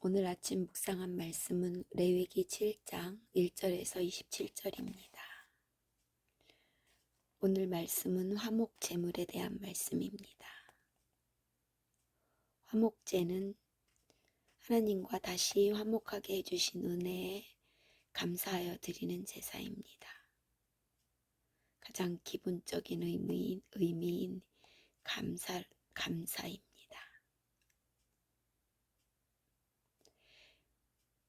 오늘 아침 묵상한 말씀은 레위기 7장 1절에서 27절입니다. 오늘 말씀은 화목 제물에 대한 말씀입니다. 화목제는 하나님과 다시 화목하게 해주신 은혜에 감사하여 드리는 제사입니다. 가장 기본적인 의미인, 의미인 감사, 감사입니다.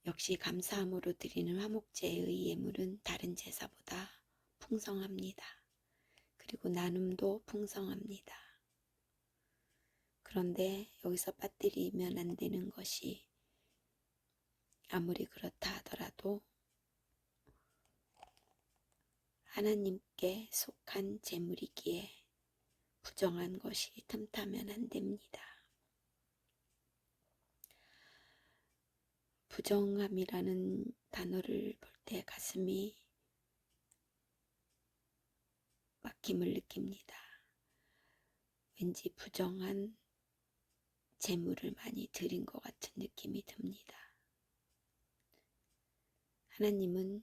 역시 감사함으로 드리는 화목제의 예물은 다른 제사보다 풍성합니다. 그리고 나눔도 풍성합니다. 그런데 여기서 빠뜨리면 안 되는 것이 아무리 그렇다 하더라도 하나님께 속한 제물이기에 부정한 것이 틈타면 안 됩니다. 부정함이라는 단어를 볼 때 가슴이 막힘을 느낍니다. 왠지 부정한 재물을 많이 드린 것 같은 느낌이 듭니다. 하나님은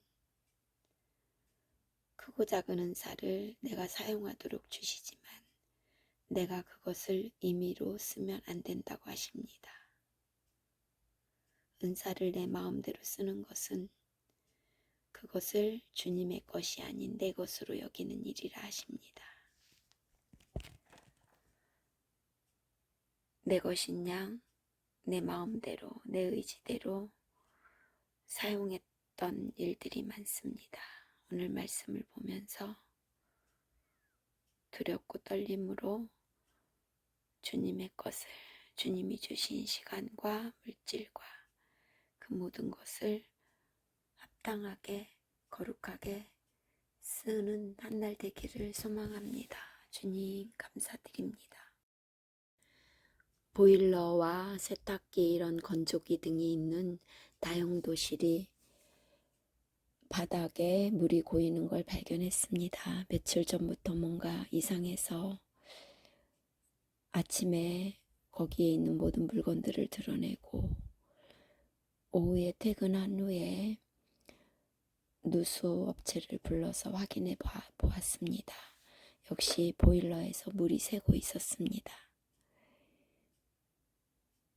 크고 작은 은사를 내가 사용하도록 주시지만 내가 그것을 임의로 쓰면 안 된다고 하십니다. 은사를 내 마음대로 쓰는 것은 그것을 주님의 것이 아닌 내 것으로 여기는 일이라 하십니다. 내 것인 양, 내 마음대로, 내 의지대로 사용했던 일들이 많습니다. 오늘 말씀을 보면서 두렵고 떨림으로 주님의 것을, 주님이 주신 시간과 물질과 그 모든 것을 합당하게 거룩하게 쓰는 한 날 되기를 소망합니다. 주님 감사드립니다. 보일러와 세탁기 이런 건조기 등이 있는 다용도실이 바닥에 물이 고이는 걸 발견했습니다. 며칠 전부터 뭔가 이상해서 아침에 거기에 있는 모든 물건들을 드러내고 오후에 퇴근한 후에 누수 업체를 불러서 확인해 보았습니다. 역시 보일러에서 물이 새고 있었습니다.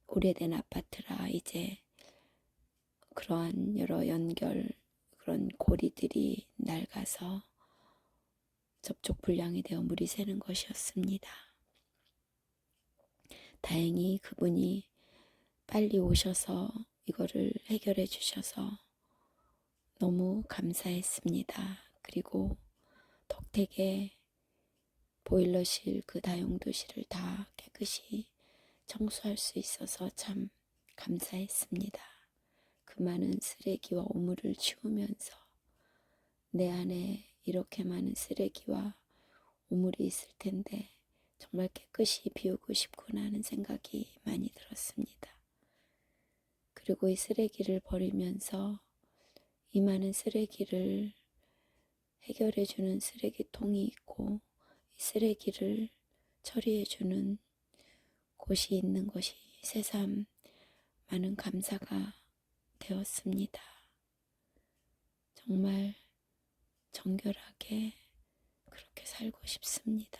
오래된 아파트라 이제 그러한 여러 연결 그런 고리들이 낡아서 접촉 불량이 되어 물이 새는 것이었습니다. 다행히 그분이 빨리 오셔서 이거를 해결해 주셔서 너무 감사했습니다. 그리고 덕택에 보일러실 그 다용도실을 다 깨끗이 청소할 수 있어서 참 감사했습니다. 그 많은 쓰레기와 오물을 치우면서 내 안에 이렇게 많은 쓰레기와 오물이 있을 텐데 정말 깨끗이 비우고 싶구나 하는 생각이 많이 들었습니다. 그리고 이 쓰레기를 버리면서 이 많은 쓰레기를 해결해주는 쓰레기통이 있고 이 쓰레기를 처리해주는 곳이 있는 것이 새삼 많은 감사가 되었습니다. 정말 정결하게 그렇게 살고 싶습니다.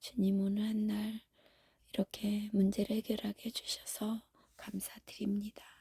주님 오늘 한 날 이렇게 문제를 해결하게 해주셔서 감사드립니다.